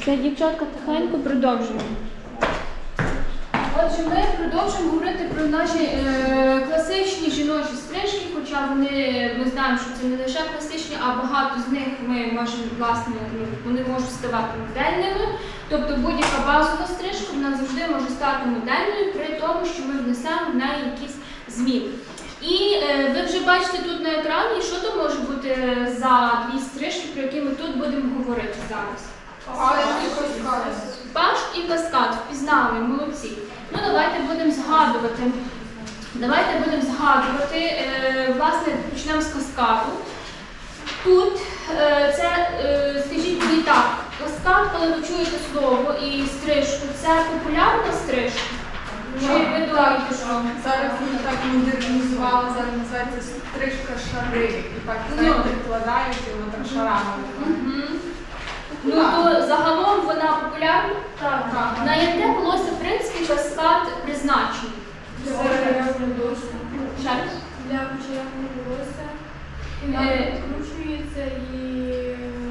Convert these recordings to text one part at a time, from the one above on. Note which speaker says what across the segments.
Speaker 1: Все, дівчатка, тихенько продовжуємо. Отже, ми продовжуємо говорити про наші е, класичні жіночі стрижки, хоча вони ми знаємо, що це не лише класичні, а багато з них ми можемо власне ну, вони можуть ставати модельними. Тобто будь-яка базова стрижка вона завжди може стати модельною при тому, що ми внесемо в неї якісь зміни. І е, ви вже бачите тут на екрані, що то може бути за дві стрижки, про які ми тут будемо говорити зараз. Паш і каскад впізнали, молодці. Ну давайте будемо згадувати. Давайте будемо згадувати. Е, власне, почнемо з каскаду. Тут е, це, е, скажіть мені так, каскад, коли ви чуєте слово і стрижку, це популярна стрижка? Чи ви думаєте, що?
Speaker 2: Зараз ми так модернізували, зараз називається стрижка шари. І так знаєте, вкладають його так шарами.
Speaker 1: Ну то загалом вона популярна?
Speaker 2: Так.
Speaker 1: На яке волосся, в принципі, каскад призначений? Ще раз?
Speaker 3: Для кучерявого волосся і
Speaker 1: Е.
Speaker 3: відкручується і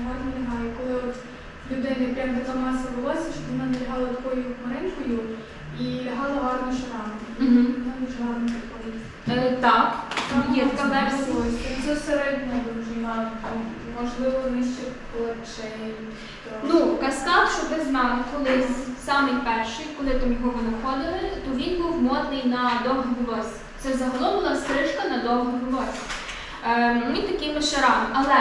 Speaker 3: гарно лягає. Коли от в людини прям така маса волосся, щоб вона не лягала такою хмаринкою і лягала гарно шарами.
Speaker 1: Мгм.
Speaker 3: Вона дуже гарно підходить.
Speaker 1: Е, Так, є така версія.
Speaker 2: Це середня довжина, там, можливо, нижче плечей.
Speaker 1: Ну, каскад, щоб ви знали, колись самий перший, коли там його винаходили, то він був модний на довге волосся. Це загалом була стрижка на довге волосся. Ем, він такими шарами. Але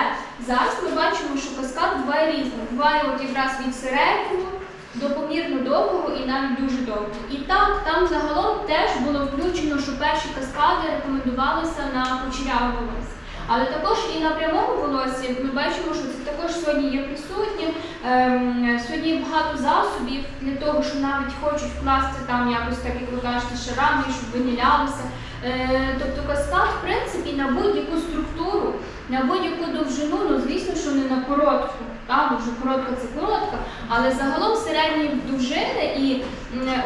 Speaker 1: зараз ми бачимо, що каскад буває різний. Буває от якраз від середнього до помірно довгого і навіть дуже довгого. І так, там загалом теж було включено, що перші каскади рекомендувалися на кучеряве волосся. Але також і на прямому волосі ми бачимо, що це також сьогодні є присутнє. Ем, сьогодні багато засобів для того, що навіть хочуть вкласти там якось так, як шарами, щоб винілялися. Е, тобто каскад, в принципі, на будь-яку структуру, на будь-яку довжину, ну звісно, що не на коротку, та, вже коротка це коротка, але загалом середні довжини і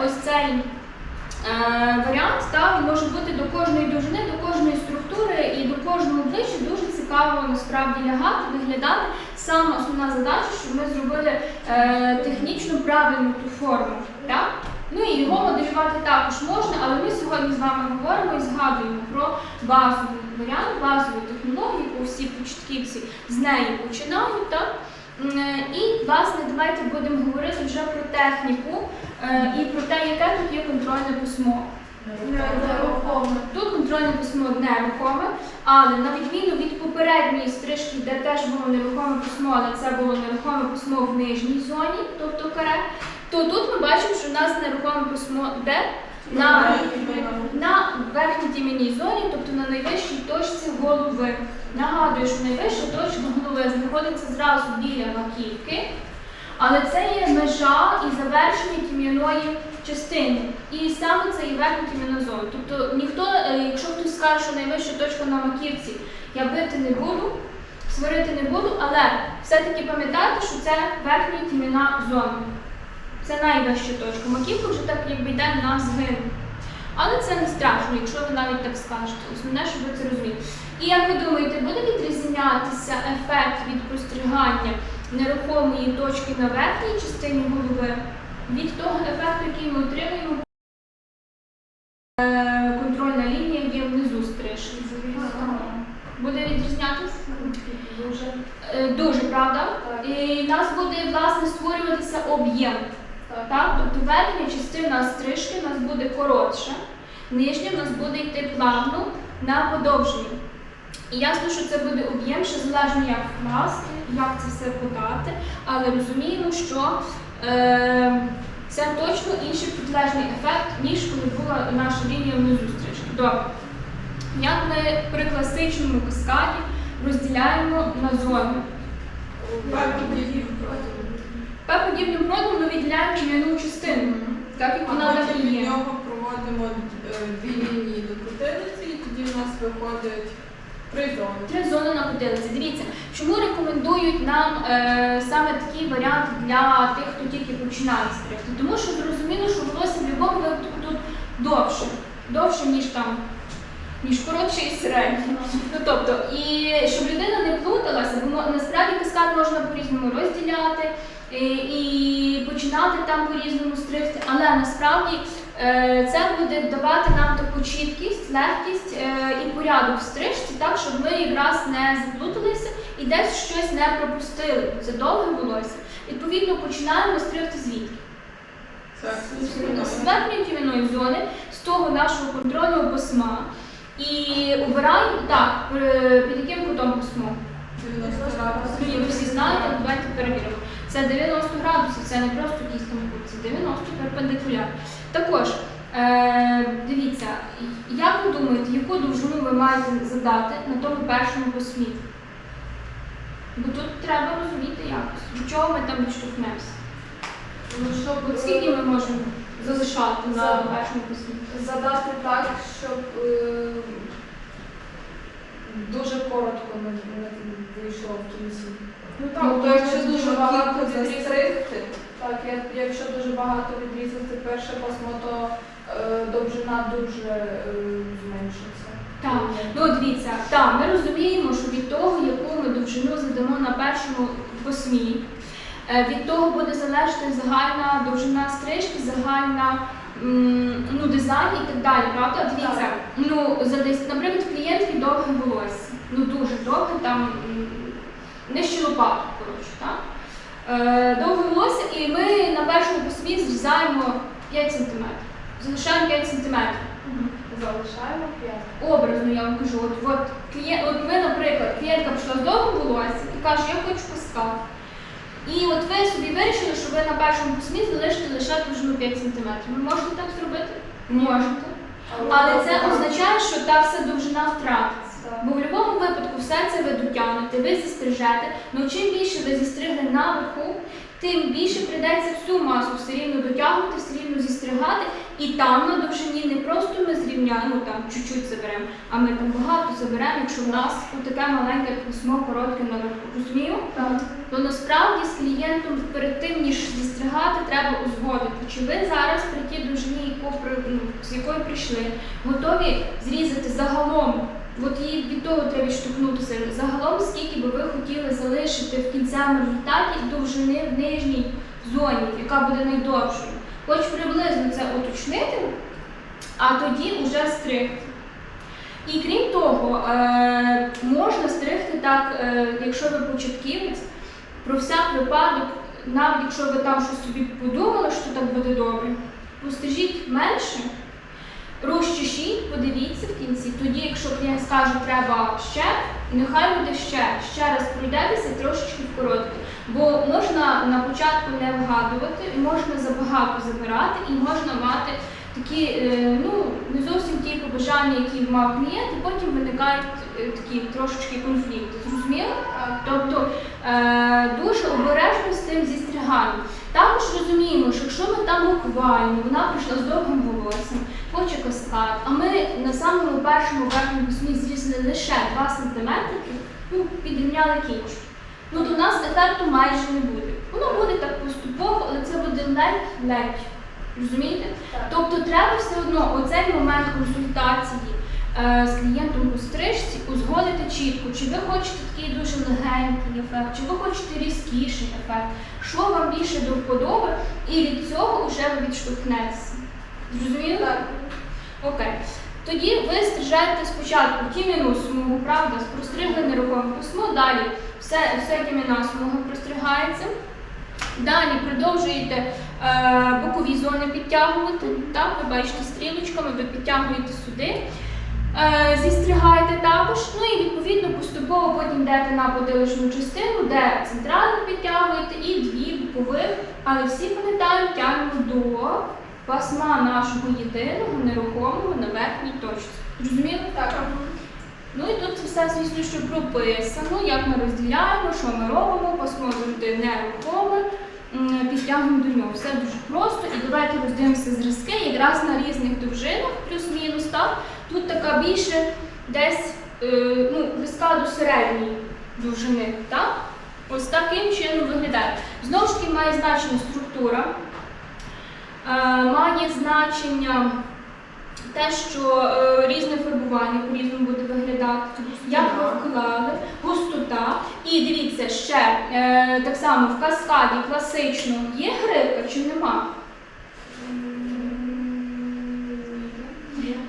Speaker 1: ось цей е, варіант та, може бути до кожної довжини, до кожної структури і до кожного обличчя дуже цікаво насправді лягати, виглядати. Саме основна задача, щоб ми зробили е, технічно правильну ту форму. Так? Ну і його моделювати також можна, але ми сьогодні з вами говоримо і згадуємо про базовий варіант, базову технологію, бо всі початківці з неї починають. Так? Е, І, власне, давайте будемо говорити вже про техніку е, і про те, яке тут є контрольне письмо. Тут контрольне письмо нерухоме, але на відміну від попередньої стрижки, де теж було нерухоме письмо, але це було нерухоме письмо в нижній зоні, тобто каре, то тут ми бачимо, що в нас нерухоме письмо де? На, на верхній тім'яній зоні, тобто на найвищій точці голови. Нагадую, що найвища точка голови знаходиться зразу біля маківки, але це є межа і завершення тім'яної частини. І саме це є верхня тім'яна зона. Тобто ніхто, е, якщо хтось скаже, що найвища точка на маківці, я бити не буду, сварити не буду, але все-таки пам'ятайте, що це верхня тім'яна зона. Це найвища точка. Маківка вже так якби йде на згин. Але це не страшно, якщо ви навіть так скажете. Основне, щоб ви це розуміли. І як ви думаєте, буде відрізнятися ефект від простригання нерухомої точки на верхній частині голови від того ефекту, який ми отримуємо? Е, Контрольна лінія є внизу стрижки. Буде відрізнятися?
Speaker 2: Дуже.
Speaker 1: Е, Дуже, правда?
Speaker 2: Так.
Speaker 1: І в нас буде власне створюватися об'єм.
Speaker 2: Так.
Speaker 1: Так? Тобто верхня частина стрижки у нас буде коротша, нижня в нас буде йти плавно на подовження. І ясно, що це буде об'єм, що залежно як вкласти, як це все подати, але розуміємо, що е, це точно інший протилежний ефект, ніж коли була наша лінія стрижки. Добре. Як ми при класичному каскаді розділяємо на зони? П-подібним продом ми відділяємо тім'яну частину, так як вона там
Speaker 2: потім
Speaker 1: і
Speaker 2: від нього проводимо е, дві лінії до крутилиці, і тоді в нас виходить три зони.
Speaker 1: Три зони на потилиці. Дивіться, чому рекомендують нам е, саме такий варіант для тих, хто тільки починає стригти? Тому що зрозуміло, що волосся в будь-якому випадку тут довше, довше, ніж там. Ніж коротше і середнє. Ну тобто, і щоб людина не плуталася, бо насправді каскад можна по-різному розділяти. І, і починати там по-різному стригти, але насправді е, це буде давати нам таку чіткість, легкість е, і порядок в стрижці, так, щоб ми якраз не заплуталися і десь щось не пропустили. Це довге волосся. Відповідно, починаємо стригти звідки? З верхньої тім'яної зони, з того нашого контрольного пасма. І обираємо так, під яким кутом пасмо?
Speaker 2: 90 градусів.
Speaker 1: Ви всі знаєте, давайте перевіримо. Це 90 градусів, це не просто там кут, це 90 перпендикуляр. Також, е, дивіться, як ви думаєте, яку довжину ви маєте задати на тому першому пасмі? Бо тут треба розуміти якось, до чого ми там відштовхнемося.
Speaker 2: Ну, щоб
Speaker 1: скільки ми можемо залишати на
Speaker 2: За-
Speaker 1: першому пасмі?
Speaker 2: задати так, щоб е, дуже коротко не вийшло в кінці.
Speaker 3: Ну
Speaker 2: Ну, то якщо дуже багато відрізати, так, якщо дуже багато відрізати перше пасмо, то е, довжина дуже е, зменшиться.
Speaker 1: Так. Ну, дивіться, так, ми розуміємо, що від того, яку ми довжину задамо на першому пасмі, е, від того буде залежати загальна довжина стрижки, загальна ну, дизайн і так далі, правда? Дивіться, ну, за десь, наприклад, клієнтки довге волосся, ну дуже довге, там нижче лопаток, коротше, так? Е, довге волосся, і ми на першому пасмі зрізаємо 5 см. Залишаємо 5 см.
Speaker 2: Залишаємо 5.
Speaker 1: Образно я вам кажу, от, от, клієнт, от ви, наприклад, клієнтка прийшла з довгим волоссям і каже, я хочу каскад. І от ви собі вирішили, що ви на першому письмі залишите лише довжину 5 см. Ви можете так зробити? Можете. Але це означає, що та вся довжина втратиться. Бо в будь-якому випадку все це ви дотягнете, ви зістрижете. Ну чим більше ви зістригли наверху, тим більше прийдеться всю масу все рівно дотягувати, все рівно зістригати. І там на довжині не просто ми зрівняємо, там чуть-чуть заберемо, а ми там багато заберемо, якщо в нас таке маленьке письмо коротке наверху. Розуміємо?
Speaker 2: Так.
Speaker 1: То насправді з клієнтом перед тим, ніж зістригати, треба узгодити, чи ви зараз при тій довжині, яку ну, з якої прийшли, готові зрізати загалом. От її від того треба відштовхнутися. Загалом, скільки би ви хотіли залишити в кінцевому результаті довжини в нижній зоні, яка буде найдовшою. Хоч приблизно це уточнити, а тоді вже стригти. І крім того, е, можна стригти так, е, якщо ви початківець, про всяк випадок, навіть якщо ви там щось собі подумали, що так буде добре, пострижіть менше, розчешіть, подивіться в кінці. Тоді, якщо клієнт скаже, треба ще, нехай буде ще, ще раз пройдетеся трошечки вкоротити. Бо можна на початку не вгадувати, можна забагато забирати, і можна мати такі, е, ну, не зовсім ті побажання, які мав клієнт, і потім виникають е, такі трошечки конфлікти. Зрозуміло? Тобто е, дуже обережно з цим зістріганням. Також розуміємо, що якщо ми там буквально, вона прийшла з довгим волоссям, хоче каскад, а ми на самому першому верхньому письмі зрізали лише 2 см, ну, підрівняли кінчик. Ну, до нас ефекту майже не буде. Воно буде так поступово, але це буде ледь-ледь. Розумієте? Тобто треба все одно оцей момент консультації е, з клієнтом по стрижці узгодити чітко, чи ви хочете такий дуже легенький ефект, чи ви хочете різкіший ефект, що вам більше до вподоби, і від цього вже ви відштовхнетеся. Зрозуміло?
Speaker 2: Так.
Speaker 1: Окей. Тоді ви стрижаєте спочатку тім'яну смугу, правда, простригли нерухоме письмо, далі все, все тім'яна смуга простригається. Далі продовжуєте е, бокові зони підтягувати. Так, ви бачите, стрілочками ви підтягуєте сюди. Е, зістригаєте також, ну і відповідно поступово потім йдете на потиличну частину, де центрально підтягуєте і дві бокових, але всі пам'ятаємо, тягнемо до пасма нашого єдиного нерухомого на верхній точці. Зрозуміло?
Speaker 2: Так.
Speaker 1: Ну і тут все, звісно, що прописано, як ми розділяємо, що ми робимо, пасмо завжди нерухоме, м, підтягуємо до нього. Все дуже просто. І давайте роздивимося зразки якраз на різних довжинах, плюс-мінус. Так? Тут така більше десь е, ну, близька до середньої довжини. Так? Ось таким чином виглядає. Знову ж таки, має значення структура, має значення те, що е, різне фарбування по-різному буде виглядати, як ви вклали, густота. І дивіться, ще е, так само в каскаді класично є гривка чи нема?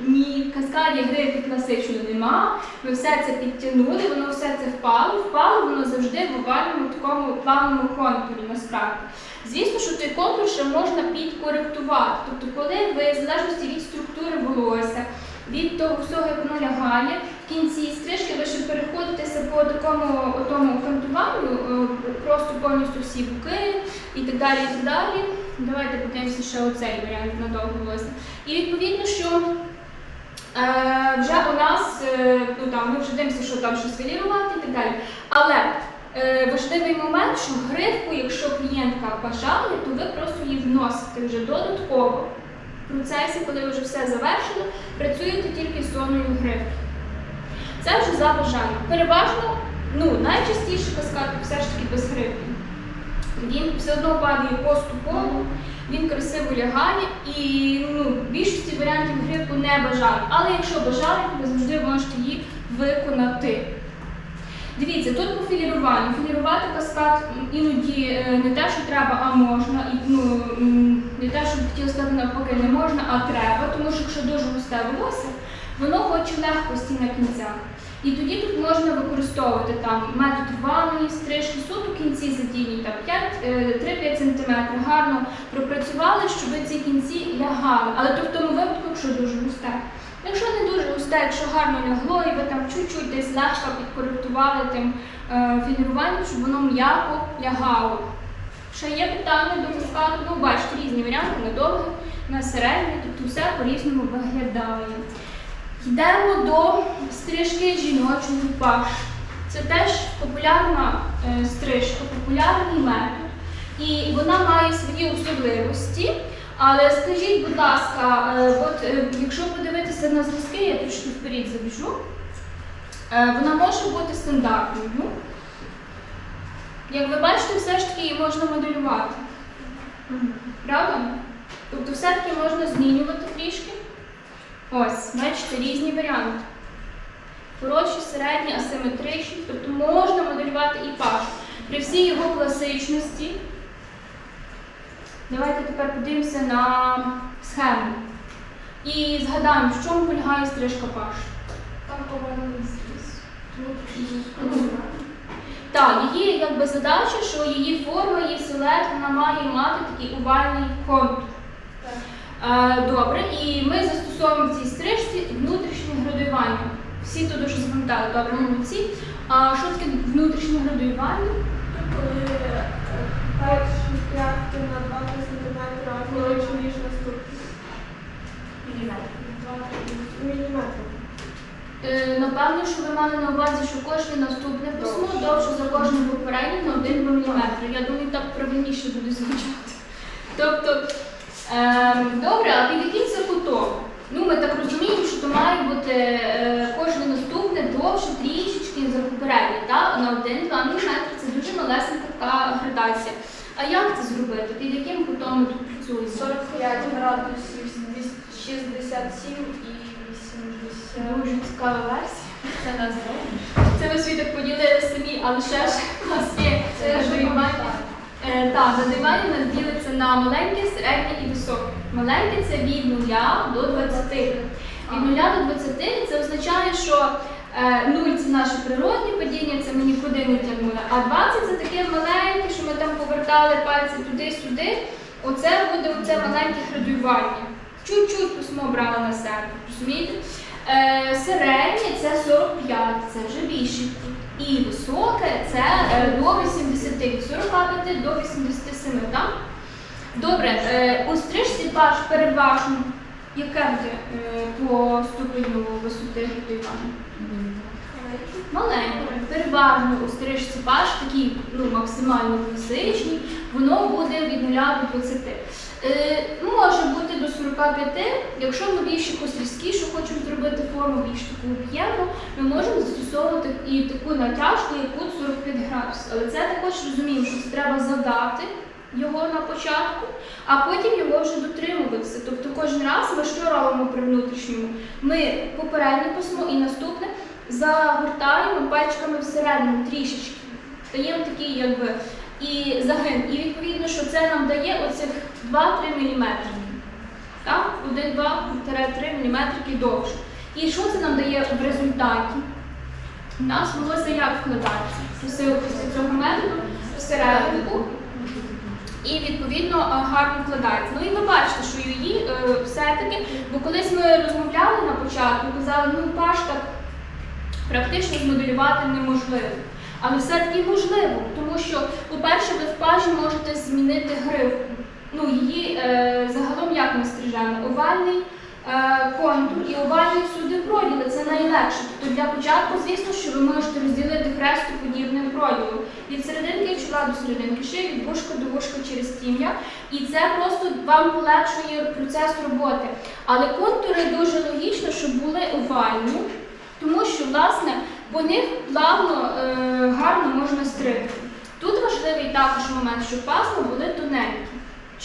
Speaker 1: Ні, каскаді грифи класично нема. Ми все це підтягнули, воно все це впало. Впало воно завжди в овальному такому плавному контурі насправді. Звісно, що той контур ще можна підкоректувати. Тобто, коли ви, в залежності від структури волосся, від того всього, як воно лягає, в кінці стрижки ви ще переходитеся по такому тому кантуванню, е, просто повністю всі буки і так далі. і так далі. Давайте подивимося ще оцей варіант на довге волосся. І відповідно, що е, вже у нас, е, ну там, ми вже дивимося, що там щось вилірувати і так далі. Але е, важливий момент, що гривку, якщо клієнтка бажає, то ви просто її вносите вже додатково. В процесі, коли вже все завершено, працюєте тільки з зоною гривки. Це вже за бажанням. Переважно, ну, найчастіше каскад все ж таки без гривки. Він все одно падає поступово, він красиво лягає і ну, більшості варіантів гривку не бажають. Але якщо бажають, ви завжди можете її виконати. Дивіться, тут по філіруванню. Філірувати каскад іноді е, не те, що треба, а можна. І, ну, не те, що хотіла сказати навпаки, не можна, а треба, тому що якщо дуже густе волосся, воно хоче легкості на кінцях. І тоді тут можна використовувати там метод ванної стрижки, суд кінці задійні там 3-5 см, гарно пропрацювали, щоб ці кінці лягали. Але то в тому випадку, якщо дуже густе. Якщо не дуже густе, якщо гарно лягло, і ви там чуть-чуть десь легко підкоректували тим е, філіруванням, щоб воно м'яко лягало. Ще є питання до каскаду, ну бачите, різні варіанти, на довге, на середнє, тобто все по-різному виглядає. Йдемо до стрижки жіночої паш. Це теж популярна е, стрижка, популярний метод. І вона має свої особливості. Але скажіть, будь ласка, е, от е, якщо подивитися на зразки, я трошки вперед забіжу, вона може бути стандартною. Як ви бачите, все ж таки її можна моделювати. Правда? Тобто все-таки можна змінювати трішки. Ось, бачите, різні варіанти. Коротші, середні, асиметричні, тобто можна моделювати і пашу. При всій його класичності. Давайте тепер подивимося на схему. І згадаємо, в чому полягає стрижка паш.
Speaker 3: Там повернений зріз.
Speaker 1: Так, її якби задача, що її форма, її силует, вона має мати такий овальний контур. Е, Добре, і ми застосовуємо в цій стрижці внутрішнє градуювання. Всі тут дуже запам'ятали, добре, молодці. А що таке внутрішнє градуювання?
Speaker 2: Коли е, перші п'ятки на 20 см, а коротше, ніж наступні. Міліметр.
Speaker 1: Е, Напевно, що ви мали на увазі, що кожне наступне письмо довше за кожне попереднє на 1 мм. Я думаю, так правильніше буде звучати. Тобто, е, добре, а під яким це кутом? Ну, ми так розуміємо, що то має бути е, кожне наступне довше трішечки за попереднє, на 1-2 мм це дуже малесенька така градація. А як це зробити? Під яким кутом ми тут працюємо?
Speaker 2: 45 градусів, 67 і 80.
Speaker 1: Дуже цікава версія.
Speaker 2: Це нас
Speaker 1: Це ви свій так поділили самі, але ще ж у нас є
Speaker 2: Це.
Speaker 1: Е, Так, градуювання у нас ділиться на маленьке, середнє і високе. Маленьке це від 0 до 20. Від 0 до 20 це означає, що е, 0 це наше природне падіння, це ми нікуди не тягнули. А 20 це таке маленьке, що ми там повертали пальці туди-сюди. Оце буде оце маленьке градуювання. Чуть-чуть письмо брали на себе. Розумієте? Е, середнє це 45, це вже більше. І високе це е, до 80, від 45 до 87. Так? Добре, е, у стрижці паш переважно яке буде е, по ступеню висоти градуювання? Маленьке. Переважно у стрижці паш, такі ну, максимально класичні, воно буде від 0 до 20. Е, може бути до 45, якщо ми більш якусь різкішу хочемо зробити форму, більш таку об'ємну, ми можемо застосовувати і таку натяжку, як кут 45 градусів. Але це також розуміємо, що це треба завдати його на початку, а потім його вже дотримуватися. Тобто кожен раз ми що робимо при внутрішньому? Ми попереднє письмо і наступне загортаємо пальчиками всередину трішечки. Даємо такий якби і загин. І відповідно, що це нам дає оцих 2-3 мм. Так? 1-2-3 мм довше. І що це нам дає в результаті? У нас волосся як вкладається? Після після цього методу всерединку і відповідно гарно вкладається. Ну і ви бачите, що її е, все-таки, бо колись ми розмовляли на початку, казали, ну паш так практично змоделювати неможливо. Але все-таки можливо, тому що, по-перше, ви в пажі можете змінити гривку. Ну, її е, загалом як ми стрижемо? Овальний е, контур і овальний всюди проділи. Це найлегше. Тобто для початку, звісно, що ви можете розділити хрестоподібним проділом. Від серединки чола до серединки шиї, від вушка до вушка через тім'я. І це просто вам полегшує процес роботи. Але контури дуже логічно, щоб були овальні, тому що, власне, по них плавно, е, гарно можна стригти. Тут важливий також момент, щоб пасма були тоненькі.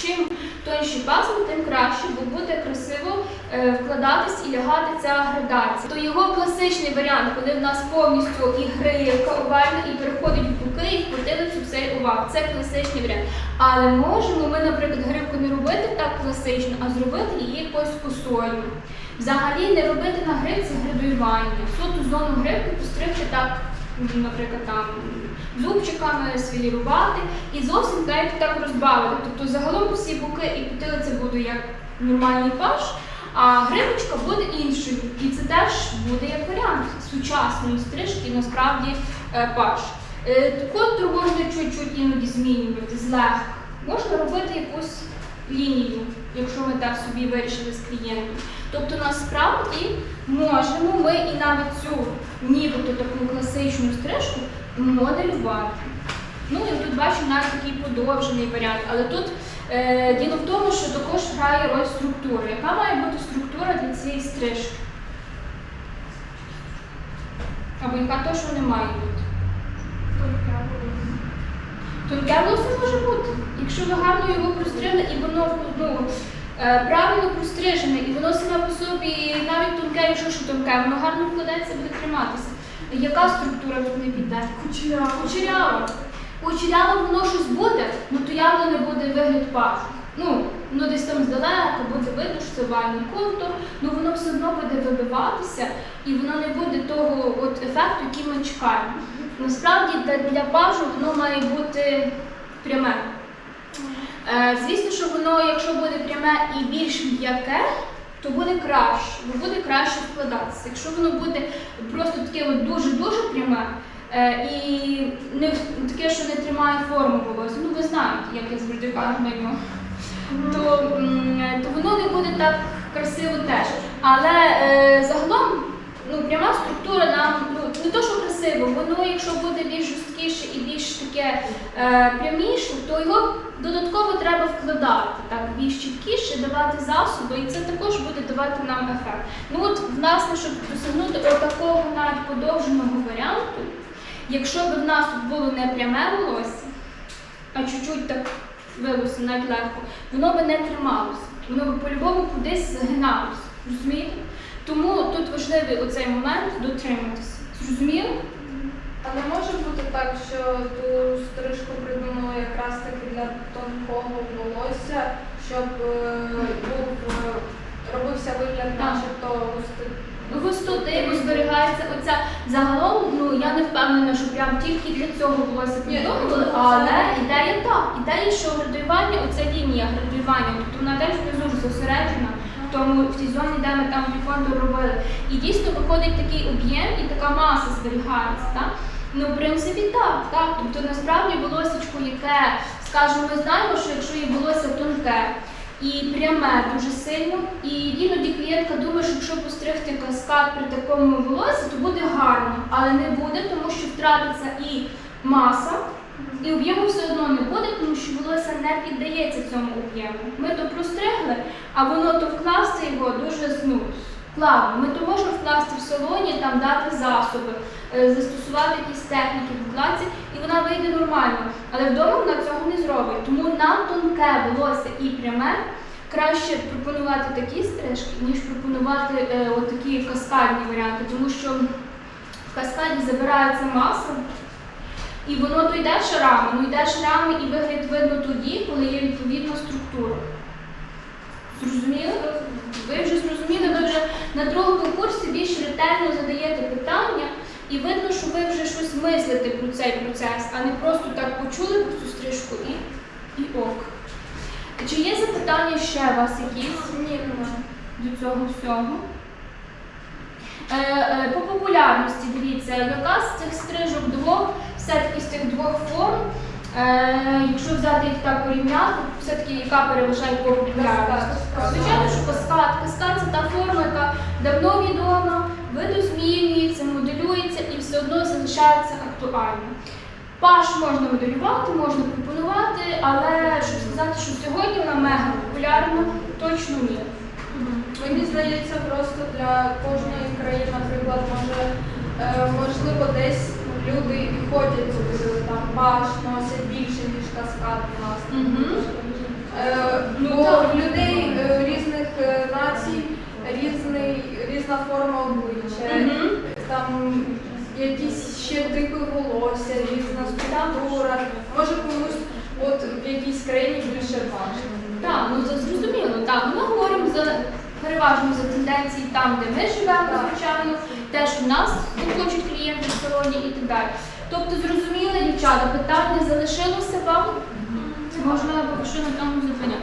Speaker 1: Чим тонші пасми, тим краще, бо буде красиво е, вкладатись і лягати ця градація. То його класичний варіант, коли в нас повністю і гривка овальна, і переходить в боки, і в цей овал. Це класичний варіант. Але можемо ми, наприклад, гривку не робити так класично, а зробити її якось косою. Взагалі не робити на гривці градуювання. Соту зону гривки постригти так, наприклад, там зубчиками свілірувати і зовсім навіть так розбавити. Тобто загалом всі боки і потилиця буде як нормальний паш, а гривочка буде іншою. І це теж буде як варіант сучасної стрижки, насправді е, паш. Е, Контур можна чуть-чуть іноді змінювати злегка. Можна робити якусь лінію, якщо ми так собі вирішили з клієнтом. Тобто насправді можемо ми і навіть цю нібито таку класичну стрижку моделювати. Ну і тут бачимо навіть такий подовжений варіант, але тут е, діло в тому, що також грає роль структури. Яка має бути структура для цієї стрижки? Або яка точно не має бути? Тонке волосся може бути. Якщо ви гарно його простригли і воно ну, правильно прострижене, і воно саме по собі, навіть тонке, якщо що тонке, воно гарно вкладається, буде триматися. Яка структура тут не піде?
Speaker 3: Кучерява.
Speaker 1: Кучерява. Кучерява воно щось буде, ну то явно не буде вигляд паху. Ну, воно десь там здалека буде видно, що це вальний контур, ну воно все одно буде вибиватися і воно не буде того от ефекту, який ми чекаємо. Насправді для, для пажу воно має бути пряме. Е, звісно, що воно, якщо буде пряме і більш м'яке, то буде краще, бо буде краще вкладатися. Якщо воно буде просто таке дуже-дуже пряме е, і не таке, що не тримає форму волосся, ну ви знаєте, як я завжди кажу на нього, то, то воно не буде так красиво теж. Але е, загалом ну, пряма структура нам ну, не то, що красиво, воно, якщо буде більш жорсткіше таке е, пряміше, то його додатково треба вкладати, так, більш чіткіше, давати засоби, і це також буде давати нам ефект. Ну от, власне, щоб досягнути отакого навіть подовженого варіанту, якщо б в нас тут було не пряме волосся, а чуть-чуть так вилося навіть легко, воно би не трималося, воно би по-любому кудись загиналося. Розумієте? Тому тут важливий оцей момент дотриматися. Зрозуміло?
Speaker 2: А не може бути так, що ту стрижку придумали якраз таки для тонкого волосся, щоб е, був, е, робився вигляд,
Speaker 1: Так.
Speaker 2: начебто густи-
Speaker 1: Густоти, бо зберігається оця загалом, ну я не впевнена, що прям тільки для цього волосся
Speaker 2: Ні,
Speaker 1: придумували,
Speaker 2: ну,
Speaker 1: але
Speaker 2: це-
Speaker 1: ідея так. Ідея, що градуювання, оця лінія градуювання, тобто вона теж внизу зосереджена в тому в тій зоні, де ми там контур робили. І дійсно виходить такий об'єм і така маса зберігається. Так? Ну, в принципі, так, так. Тобто насправді волосечко, яке, скажімо, ми знаємо, що якщо є волосся тонке і пряме дуже сильно, і іноді клієнтка думає, що якщо постригти каскад при такому волосі, то буде гарно, але не буде, тому що втратиться і маса, і об'єму все одно не буде, тому що волосся не піддається цьому об'єму. Ми то простригли, а воно то вкласти його дуже ну, плавно. Ми то можемо вкласти в салоні, там дати засоби, е, застосувати якісь техніки в і вона вийде нормально. Але вдома вона цього не зробить. Тому на тонке волосся і пряме краще пропонувати такі стрижки, ніж пропонувати е, отакі каскадні варіанти, тому що в каскаді забирається маса. І воно то йде шарами, ну йде шарами і вигляд видно тоді, коли є відповідна структура. Зрозуміли? Ви вже зрозуміли, ви вже на другому курсі більш ретельно задаєте питання, і видно, що ви вже щось мислите про цей процес, а не просто так почули про цю стрижку і, і ок. Чи є запитання ще у вас якісь?
Speaker 2: Ні,
Speaker 1: до цього всього. Е, е, по популярності дивіться, яка з цих стрижок двох, все-таки з цих двох форм, якщо взяти їх так порівняти, все-таки яка переважає по популярності? Звичайно, що каскад. Каскад це та форма, яка давно відома, видозмінюється, моделюється і все одно залишається актуальною. Паш можна моделювати, можна пропонувати, але щоб сказати, що сьогодні вона мега популярна, точно ні.
Speaker 2: Мені здається, просто для кожної країни, наприклад, може, е, можливо, десь люди і ходять там баш носять більше, у нас. Бо в людей е, різних е, націй різний, різна форма обличчя, там якісь ще типи волосся, різна структура. Може комусь от в якійсь країні більше важко.
Speaker 1: Так, ну це зрозуміло. Так, ми говоримо за переважно за тенденції там, де ми живемо, звичайно, те, що нас хочуть клієнти салоні і так далі. Тобто, зрозуміли, дівчата, питання залишилося вам? Можна що на тому зупинятися. добре?